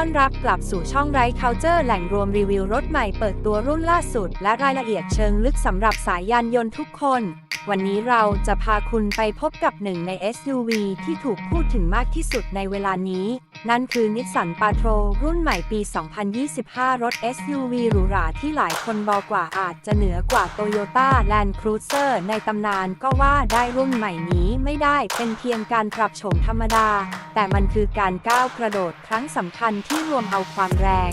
อนรับกลับสู่ช่องไรเคาเจอร์แหล่งรวมรีวิวรถใหม่เปิดตัวรุ่นล่าสุด และรายละเอียดเชิงลึกสำหรับสายยานยนต์ทุกคน วันนี้เราจะพาคุณไปพบกับหนึ่งใน SUV ที่ถูกพูดถึงมากที่สุดในเวลานี้ นั่นคือนิสสันปาโตรรุ่นใหม่ปี 2025 รถ SUV หรูหราที่หลายคนบอกว่าอาจจะเหนือกว่า Toyota Land Cruiser ในตำนานก็ว่าได้รุ่นใหม่นี้ไม่ได้เป็นเพียงการปรับโฉมธรรมดา แต่มันคือการก้าวกระโดดครั้งสำคัญที่รวมเอาความแรง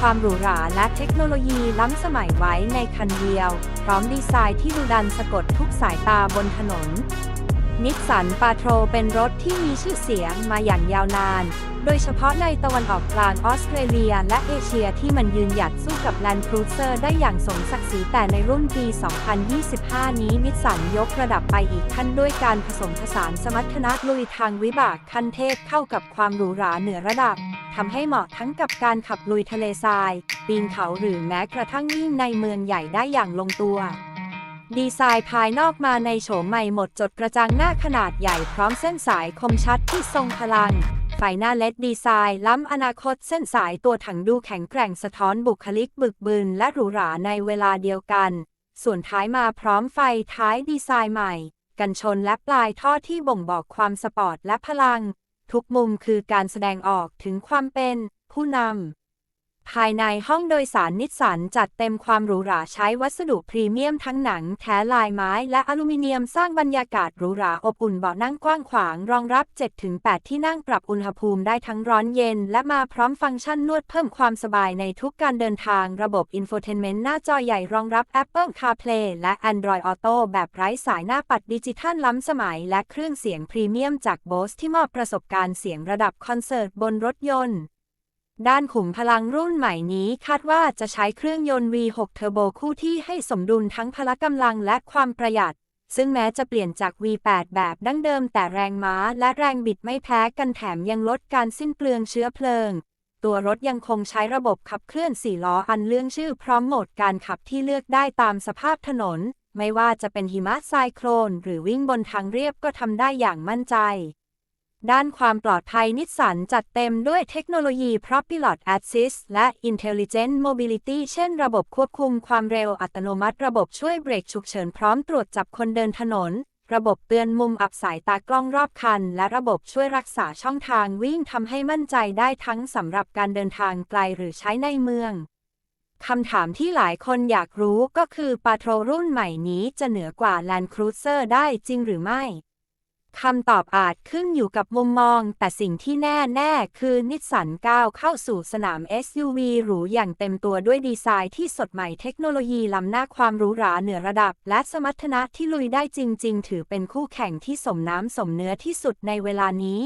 ความหรูหราและเทคโนโลยีล้ำสมัยไว้ในคันเดียว พร้อมดีไซน์ที่ดุดันสะกดทุกสายตาบนถนน นิสสันปาโตรเป็นรถที่มีชื่อเสียงมาอย่างยาวนาน โดยเฉพาะในตะวันออกกลางออสเตรเลียและเอเชียที่มันยืนหยัดสู้กับ Land Cruiser ได้อย่างสมศักดิ์ศรีแต่ในรุ่นปี 2025 นี้นิสสันยกระดับไปอีกขั้นด้วยการผสมผสานสมรรถนะลุยทางวิบากขั้นเทพเข้ากับความหรูหราเหนือระดับทำให้เหมาะทั้งกับการขับลุยทะเลทราย ปีนเขาหรือแม้กระทั่งวิ่งในเมืองใหญ่ได้อย่างลงตัว ดีไซน์ภายนอกมาในโฉมใหม่หมดจดกระจังหน้าขนาดใหญ่พร้อมเส้นสายคมชัดที่ทรงพลัง ไฟหน้าเลดดีไซน์ล้ำอนาคตเส้นสายตัวถังดูแข็งแกร่งสะท้อนบุคลิกบึกบึนและหรูหราในเวลาเดียวกัน ส่วนท้ายมาพร้อมไฟท้ายดีไซน์ใหม่ กันชนและปลายท่อที่บ่งบอกความสปอร์ตและพลัง ทุกมุมคือการแสดงออกถึงความเป็น ผู้นำ ภายในห้องโดยสารนิสสันจัดเต็มความหรูหราใช้วัสดุพรีเมียมทั้งหนังแท้ลายไม้และอลูมิเนียมสร้างบรรยากาศหรูหราอบอุ่นเบาะนั่งกว้างขวาง รองรับ 7-8 ที่นั่งปรับอุณหภูมิได้ทั้งร้อนเย็น และมาพร้อมฟังก์ชันนวดเพิ่มความสบายในทุกการเดินทาง ระบบอินโฟเทนเมนต์หน้าจอใหญ่รองรับ Apple CarPlay และ Android Auto แบบไร้สายหน้าปัดดิจิทัลล้ำสมัย และเครื่องเสียงพรีเมียมจาก Bose ที่มอบประสบการณ์เสียงระดับคอนเสิร์ตบนรถยนต์ ด้านขุมพลังรุ่นใหม่นี้คาดว่าจะใช้เครื่องยนต์ V6 Turbo คู่ที่ให้สมดุลทั้งพละกำลังและความประหยัด ซึ่งแม้จะเปลี่ยนจาก V8 แบบดั้งเดิมแต่แรงม้าและแรงบิดไม่แพ้กันแถมยังลดการสิ้นเปลืองเชื้อเพลิง ตัวรถยังคงใช้ระบบขับเคลื่อน4ล้ออันเลื่องชื่อพร้อมโหมดการขับที่เลือกได้ตามสภาพถนน ไม่ว่าจะเป็นหิมะทรายโคลนหรือวิ่งบนทางเรียบก็ทำได้อย่างมั่นใจ ด้านความปลอดภัยนิสสันจัดเต็มด้วยเทคโนโลยี Propilot Assist และ Intelligent Mobility เช่นระบบควบคุมความเร็วอัตโนมัติ ระบบช่วยเบรกฉุกเฉินพร้อมตรวจจับคนเดินถนน ระบบเตือนมุมอับสายตากล้องรอบคัน และระบบช่วยรักษาช่องทางวิ่งทำให้มั่นใจได้ทั้งสำหรับการเดินทางไกลหรือใช้ในเมืองคำถามที่หลายคนอยากรู้ก็คือปาโตรรุ่นใหม่นี้จะเหนือกว่า Land Cruiser ได้จริงหรือไม่ คำตอบอาจขึ้นอยู่กับมุมมอง แต่สิ่งที่แน่แน่คือนิสสันก้าวเข้าสู่สนาม SUV หรูอย่างเต็มตัวด้วยดีไซน์ที่สดใหม่เทคโนโลยีล้ำหน้าความหรูหราเหนือระดับ และสมรรถนะที่ลุยได้จริง ๆ ถือเป็นคู่แข่งที่สมน้ำสมเนื้อที่สุดในเวลานี้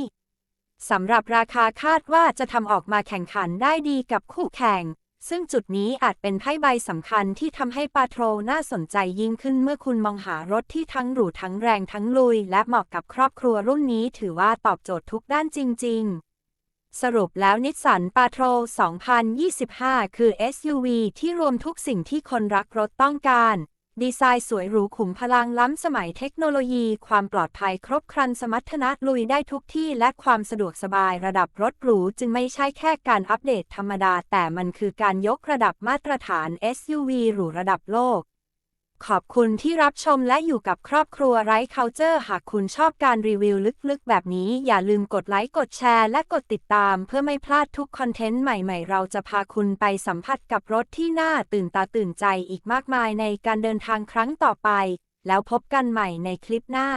สำหรับราคาคาดว่าจะทำออกมาแข่งขันได้ดีกับคู่แข่ง ซึ่งจุดนี้อาจเป็นไพ่ใบสำคัญที่ทำให้ปาโตรน่าสนใจยิ่งขึ้นเมื่อคุณมองหารถที่ทั้งหรูทั้งแรงทั้งลุย และเหมาะกับครอบครัวรุ่นนี้ถือว่าตอบโจทย์ทุกด้านจริง ๆสรุปแล้วนิสสันปาโตร2025 คือ SUV ที่รวมทุกสิ่งที่คนรักรถต้องการ ดีไซน์สวยหรูขุมพลังล้ำสมัยเทคโนโลยี ความปลอดภัยครบครันสมรรถนะลุยได้ทุกที่และความสะดวกสบายระดับรถหรูจึงไม่ใช่แค่การอัปเดตธรรมดา แต่มันคือการยกระดับมาตรฐาน SUV หรูระดับโลก ขอบคุณที่รับชมและอยู่กับครอบครัวไร้ culture หากคุณชอบการรีวิวลึกๆ แบบนี้อย่าลืมกดไลค์ กดแชร์ และกดติดตาม เพื่อไม่พลาดทุกคอนเทนต์ใหม่ๆ เราจะพาคุณไปสัมผัสกับรถที่น่าตื่นตาตื่นใจอีกมากมายในการเดินทางครั้งต่อไป แล้วพบกันใหม่ในคลิปหน้า